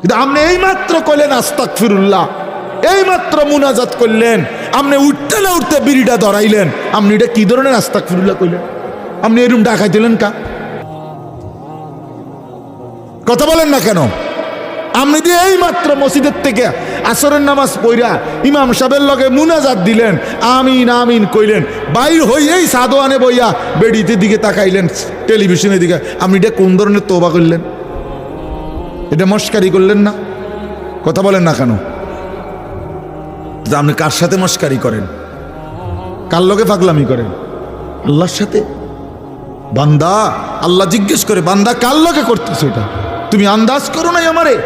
কিন্তু আপনি এই মাত্র কইলেন আস্তাক ফিরুল্লাহ এই মাত্র মুনাজাত করলেন। আপনি উঠতে না উঠতে বিড়িটা ধরাইলেন। আপনি এটা কি ধরনের আস্তাক ফিরুল্লাহ কইলেন? আপনি এরম ডাকাই দিলেন কা? কথা বলেন না কেন? আপনি দিয়ে এই মাত্র মসজিদের থেকে আসরের নামাজ পইরা ইমাম সাহেবের লগে মুনাজাত দিলেন, আমিন আমিন কইলেন, বাইর হইয়েই সাদোয়ানে বইয়া বেডিতে দিকে তাকাইলেন টেলিভিশনের দিকে। আপনি এটা কোন ধরনের তোবা করলেন? এটা মস্কারি করলেন না? কথা বলেন না কেন? তা আপনি কার সাথে মস্কারি করেন? কার লোকে পাগলামি করেন? আল্লাহর সাথে? বান্দা, আল্লাহ জিজ্ঞেস করে, বান্দা কার লোকে করতেছো এটা? তুমি আন্দাজ করো নাই আমারে।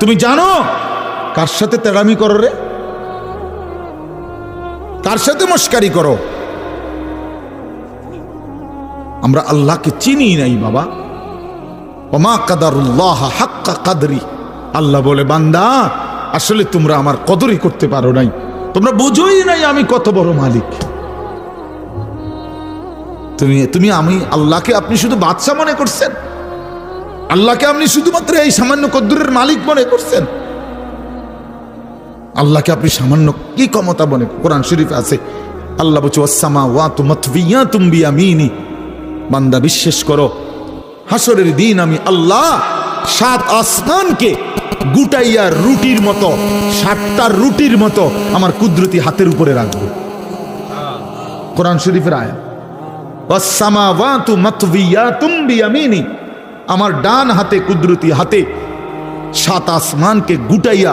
তুমি জানো কার সাথে তেড়ামি করো রে? কার সাথে মস্কারি করো? আমরা আল্লাহকে চিনি নাই বাবা। ওমা কাদারুল্লাহ হাক্কা কাদরি। আল্লাহ বলে, বান্দা, আসলে তোমরা আমার কদরই করতে পারো নাই। তোমরা বুঝোই নাই আমি কত বড় মালিক। তুমি তুমি, আমি আল্লাহকে আপনি শুধু বাদশা মনে করছেন? আল্লাহকে আপনি শুধুমাত্র এই সামান্য কদ্দুরের মালিক মনে করছেন? আল্লাহকে আপনি সামান্য কি ক্ষমতা মনে, কোরআন শরীফ আছে, আল্লাহ বলছে ওয়াসামা ওয়া তুমতবিয়া তুমবি আমিনি বান্দা, বিশ্বাস করো হাসরের দিন আমি আল্লাহ সাত আসমানকে গুটাইয়া রুটির মতো, সাতটা রুটির মতো আমার কুদরতি হাতের উপরে রাখব। কোরআন শরীফের আয়া আমার ডান হাতে কুদরতি হাতে সাত আসমানকে গুটাইয়া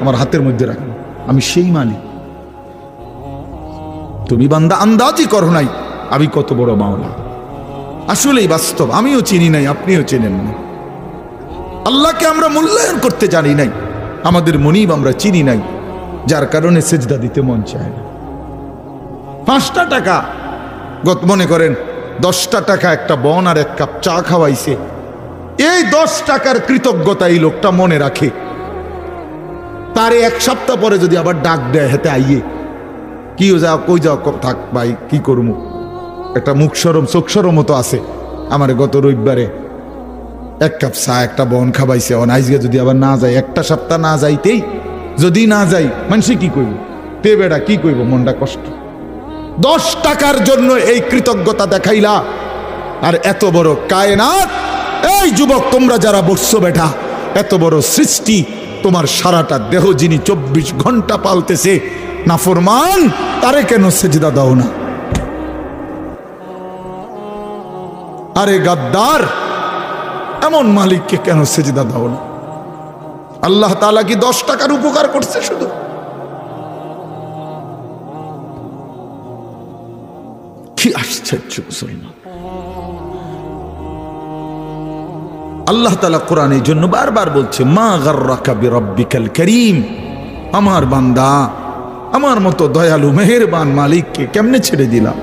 আমার হাতের মধ্যে রাখব। আমি সেই মালিক। তুমি বান্দা আন্দাজই করো নাই, আমি কত বড় মাওলা। আসলেই বাস্তব। আমিও চিনি নাই, আপনিও চেনেন না। আল্লাহকে আমরা মূল্যায়ন করতে জানি নাই। আমাদের মনিব আমরা চিনি নাই, যার কারণে সেজদা দিতে মন চায় না। পাঁচটা টাকা, গত মনে করেন, দশটা টাকা একটা বন আর এক কাপ চা খাওয়াইছে। এই দশ টাকার কৃতজ্ঞতা এই লোকটা মনে রাখে। তারে এক সপ্তাহ পরে যদি আবার ডাক দেয়, হেতে আইয়ে কি যাও, কই যাও, থাক ভাই, কি করব একটা মুখ সরম চোখ মতো আছে। আমার গত রবিবারে এক কাপ চা, একটা বন খাবাইছে। অন আইজকে যদি আবার না যায় একটা সপ্তাহ না যাইতেই যদি না যাই মানুষে কি কইব? তে বেড়া কি কইব? মনটা কষ্ট। দশ টাকার জন্য এই কৃতজ্ঞতা দেখাইলা। আর এত বড় কায়নাত, এই যুবক তোমরা যারা বসছো বেটা, এত বড় সৃষ্টি, তোমার সারাটা দেহ যিনি চব্বিশ ঘণ্টা পালতেছে না ফরমান তারে কেন সেজদা দাও না? আরে গাদ্দার, এমন মালিককে কেন সেজদা দাও না? আল্লাহ তালা কি দশ টাকার উপকার করছে শুধু? কি আশ্চর্য মুসলমান। আল্লাহ তালা কোরআন এই জন্য বারবার বলছে, মা গার্রাকা বিরব্বিকাল করিম। আমার বান্দা, আমার মতো দয়ালু, মেহেরবান মালিককে কেমনে ছেড়ে দিলাম?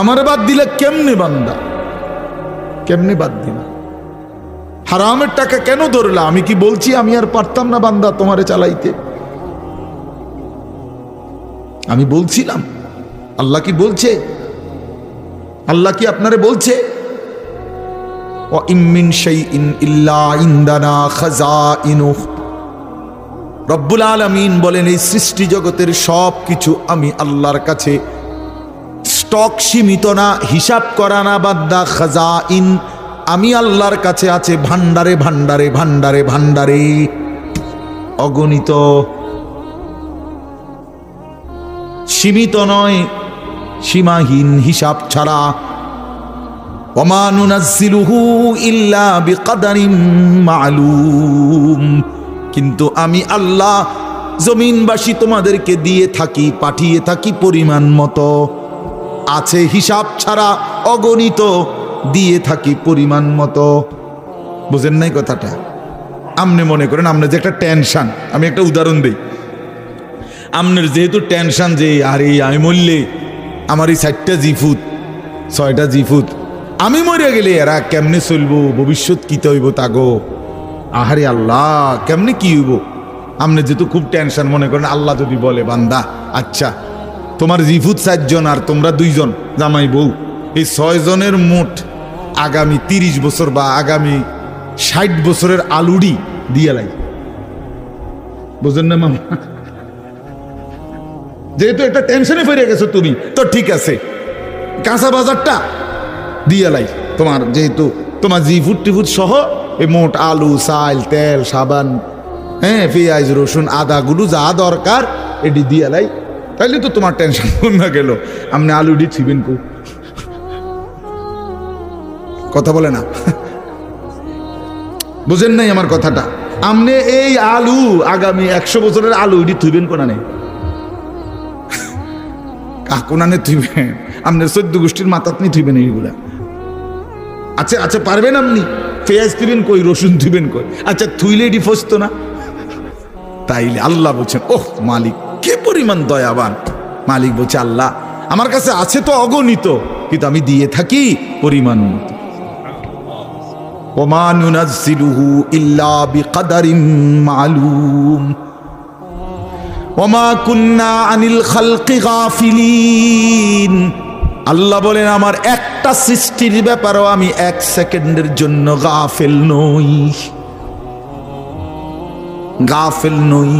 আমার বাদ দিলে কেমনে বান্দা? কেমনে বাদ দিলা হারামের টাকা কেন ধরলা? আমি কি বলছি আমি আর পারতাম না বান্দা তোমারে চালাইতে? আমি বলছিলাম। আল্লাহ কি বলছে? আল্লাহ কি আপনারে বলছে? রব্বুল আলমিন বলেন, এই সৃষ্টি জগতের সব কিছু আমি আল্লাহর কাছে স্টক সীমিত না, হিসাব করা না বাদ্দা খাজাইন। আমি আল্লাহর কাছে আছে ভান্ডারে ভান্ডারে ভান্ডারে ভান্ডারে অগণিত। সীমিত নয়, সীমাহীন হিসাব ছাড়া। কিন্তু আমি আল্লাহ, জমিনবাসী তোমাদেরকে দিয়ে থাকি, পাঠিয়ে থাকি পরিমাণ মতো। আছে হিসাব ছাড়া অগণিত দিয়ে থাকি পরিমাণ মতো। বুঝেন নাই কথাটা? আপনি মনে করেন আপনার যে একটা টেনশন আমি একটা উদাহরণ দিই। আপনার যেহেতু টেনশন যে, আরে আমি মরলে আমার এই চারটা জিফুত ছয়টা জিফুত আমি মরে গেলে এরা কেমনে চলবো? ভবিষ্যৎ কি হইব তাগো? আহারে আল্লাহ, কেমনে কি হইব? আপনি যেহেতু খুব টেনশন মনে করেন আল্লাহ যদি বলে, বান্দা আচ্ছা তোমার জিফুত চারজন আর তোমরা দুইজন, জামাই বউ। এই ছয় জনের মোট আগামী তিরিশ বছর বা আগামী ষাট বছরের আলুডি দিয়ে লাই। বুঝলেন না মামা? যেহেতু একটা টেনশনে ফিরে গেছো তুমি, তো ঠিক আছে। কাঁচা বাজারটা দিয়ে লাই। তোমার যেহেতু তোমার জি ফুট টিফুট সহ এই মোট আলু, চাল, তেল, সাবান হ্যাঁ পেঁয়াজ, রসুন, আদাগুলো যা দরকার, এটি দিয়ে লাই। তাইলে তো তোমার টেনশন না গেল। আপনি আলুডি ছিবেন কু। কথা বলে না। বুঝেন নাই আমার কথাটা। আপনি এই আলু আগামী একশো বছরের আলু এটি থুইবেন কোনা নেই কাকুনানে থুইবেন? আপনার চোদ্দ গোষ্ঠীর মাথাত নিয়ে থুইবেন এইগুলা। আচ্ছা আচ্ছা পারবেন আপনি পেঁয়াজ থুইবেন কই, রসুন থুইবেন কই? আচ্ছা থুইলে এটি ফসতো না? তাইলে আল্লাহ বলছেন, ওহ, মালিক। কে পরিমাণ দয়াবান? মালিক বলছে, আল্লাহ, আমার কাছে আছে তো অগণিত, কিন্তু আমি দিয়ে থাকি পরিমাণ আল্লাহ বলেন, আমার একটা সৃষ্টির ব্যাপারেও আমি এক সেকেন্ডের জন্য গাফেল নই। গাফেল নই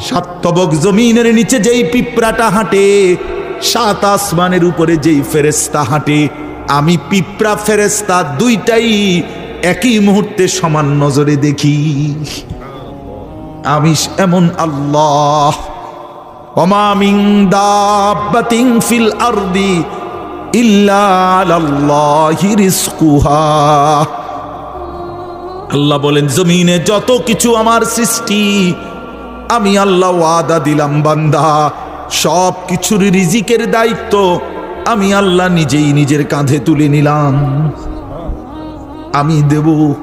সাতবক জমিনের নিচে যেই পিঁপড়াটা হাঁটে, সাত আসমানের উপরে যেই ফেরেস্তা হাঁটে, আমি পিঁপড়া ফেরেস্তা দুইটাই একই মুহূর্তে সমান নজরে দেখি। আমি এমন আল্লাহ। অমামিং ফিল আরদি আল্লাহ বলেন, জমিনে যত কিছু আমার সৃষ্টি আমি আল্লাহ ওয়াদা দিলাম, বান্দা। সব কিছুর রিজিকের দায়িত্ব আমি আল্লাহ নিজেই নিজের কাঁধে তুলে নিলাম। আমি দেব।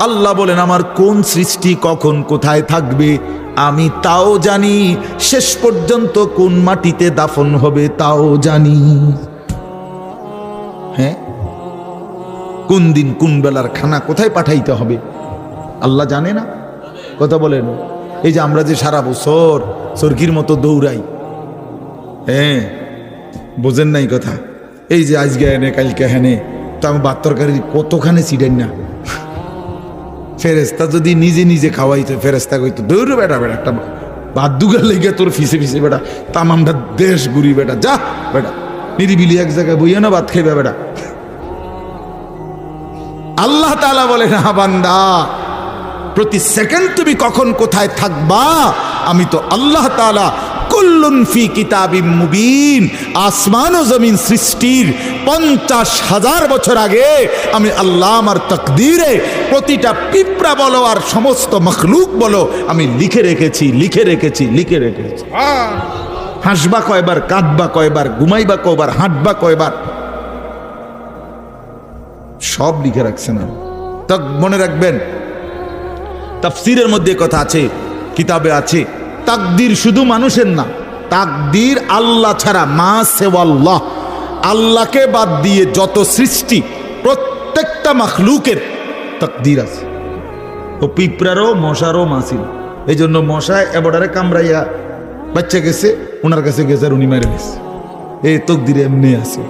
আল্লাহ বলেন, আমার কোন সৃষ্টি কখন কোথায় থাকবে? আমি তাও জানি। শেষ পর্যন্ত কোন মাটিতে দাফন হবে তাও জানি। হ্যাঁ? কোন দিন কোন বেলার খানা কোথায় পাঠাইতে হবে? আল্লাহ জানে না? কথা বলেন। এই যে আমরা যে সারা বছর সর্কির মতো দৌড়াই। হ্যাঁ বোঝেন নাই কথা। এই যে আজকে এনে, কালকে হেনে তো আমি তরকারি কতখানে ছিটেন না? ফেরেস্তা যদি নিজে নিজে খাওয়াইতো ফেরেস্তা কইতো, দৌড় বেটা বেটা, একটা ভাত দুগার লেগে তোর ফিসে ফিসে, বেটা। তামামটা দেশ ঘুরি, বেটা, যা, বেটা। নিরিবিলি এক জায়গায় বইয়ে না ভাত খাইবে, বেটা? আল্লাহ তালা বলে না বান্দা প্রতি সেকেন্ড তুমি কখন কোথায় থাকবা? আমি তো আল্লাহ তালা কুল্লুন ফি কিতাবিম মুবিন আসমান ও জমিন সৃষ্টির পঞ্চাশ হাজার বছর আগে আমি আল্লাহ আমার তকদিরে প্রতিটা পিঁপড়া বলো আর সমস্ত মখলুক বলো আমি লিখে রেখেছি লিখে রেখেছি লিখে রেখেছি। হাসবা কয়বার কাঁদবা কয়বার ঘুমাইবা কয়বার হাঁটবা কয়বার সব লিখে রাখছে না। তা মনে রাখবেন, তাফসিরের মধ্যে কথা আছে, কিতাবে আছে, তাকদির শুধু মানুষের না, তাকদির আল্লাহ ছাড়া মা সেওয়াল্লাহ আল্লাহকে বাদ দিয়ে যত সৃষ্টি, প্রত্যেকটা মাখলুকের তাকদির আছে। ও পিঁপড়ারও, মশারও মাসিল। এই জন্য মশায় এবারে কামড়াইয়া বাচ্চা গেছে ওনার কাছে গেছে আর উনি মেরে গেছে এই তকদির এমনি আছে।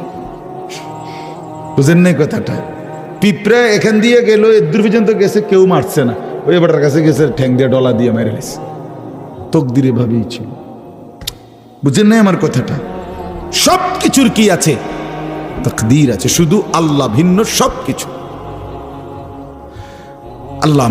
বুঝেন নাই কথাটা? পিঁপড়া এখান দিয়ে গেল এদূর পর্যন্ত গেছে, কেউ মারছে না। ওই এবারটার কাছে গেছে, ঠ্যাং দিয়ে ডলা দিয়ে মেরে গেছে তকদিরে ভাবেই ছিল। বুঝেন নাই আমার কথাটা? সব কিছুর কি আছে? তকদির আছে, শুধু আল্লাহ ভিন্ন সব কিছু আল্লাহ